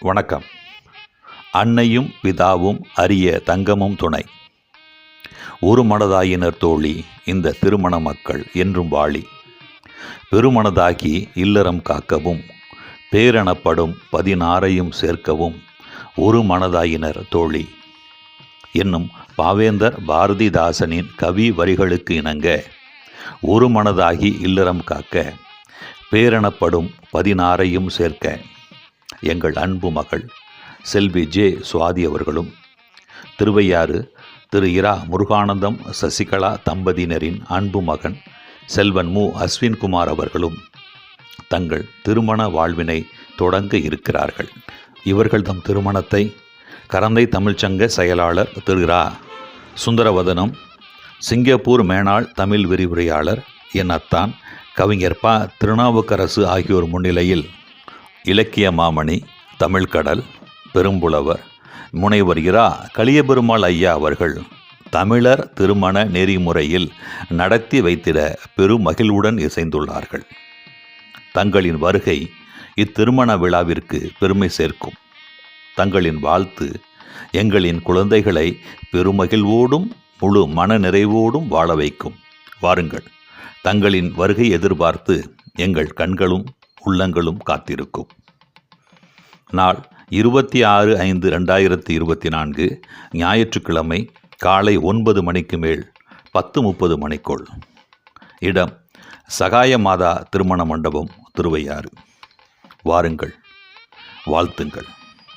வணக்கம். அன்னையும் பிதாவும் அரிய தங்கமும் துணை. ஒரு மனதாயினர் தோழி இந்த திருமண மக்கள் என்றும் வாழி. பெருமனதாகி இல்லறம் காக்கவும் பேரெனப்படும் பதினாறையும் சேர்க்கவும் ஒரு மனதாயினர் தோழி. என்னும் பாவேந்தர் பாரதிதாசனின் கவி வரிகளுக்கு இணங்க ஒரு மனதாகி இல்லறம் காக்க பேரெனப்படும் பதினாறையும் சேர்க்க. எங்கள் அன்பு மகள் செல்வி ஜே சுவாதி அவர்களும் திருவையாறு திரு இரா முருகானந்தம் சசிகலா தம்பதியினரின் அன்பு மகன் செல்வன் மு. அஸ்வின்குமார் அவர்களும் தங்கள் திருமண வாழ்வினை தொடங்க இருக்கிறார்கள். இவர்கள் தம் திருமணத்தை கரந்தை தமிழ்ச்சங்க செயலாளர் திரு இரா சுந்தரவதனம் சிங்கப்பூர் மேனாள் தமிழ் விரிவுரையாளர் என் அத்தான் கவிஞர் ப. திருநாவுக்கரசு ஆகியோர் முன்னிலையில் இலக்கிய மாமணி தமிழ்கடல் பெரும்புலவர் முனைவர் இரா கலியபெருமாள் ஐயா அவர்கள் தமிழர் திருமண நெறிமுறையில் நடத்தி வைத்திட பெருமகிழ்வுடன் இசைந்துள்ளார்கள். தங்களின் வருகை இத்திருமண விழாவிற்கு பெருமை சேர்க்கும். தங்களின் வாழ்த்து எங்களின் குழந்தைகளை பெருமகிழ்வோடும் முழு மன நிறைவோடும் வாழ வைக்கும். வாருங்கள் தங்களின் வருகை எதிர்பார்த்து எங்கள் கண்களும் உள்ளங்களும் காத்திருக்கும். நாள் இருபத்தி ஆறு ஐந்து ரெண்டாயிரத்தி இருபத்தி நான்கு ஞாயிற்றுக்கிழமை காலை ஒன்பது மணிக்கு மேல் பத்து முப்பது மணிக்குள். இடம் சகாய மாதா திருமண மண்டபம் திருவையாறு. வாருங்கள் வாழ்த்துங்கள்.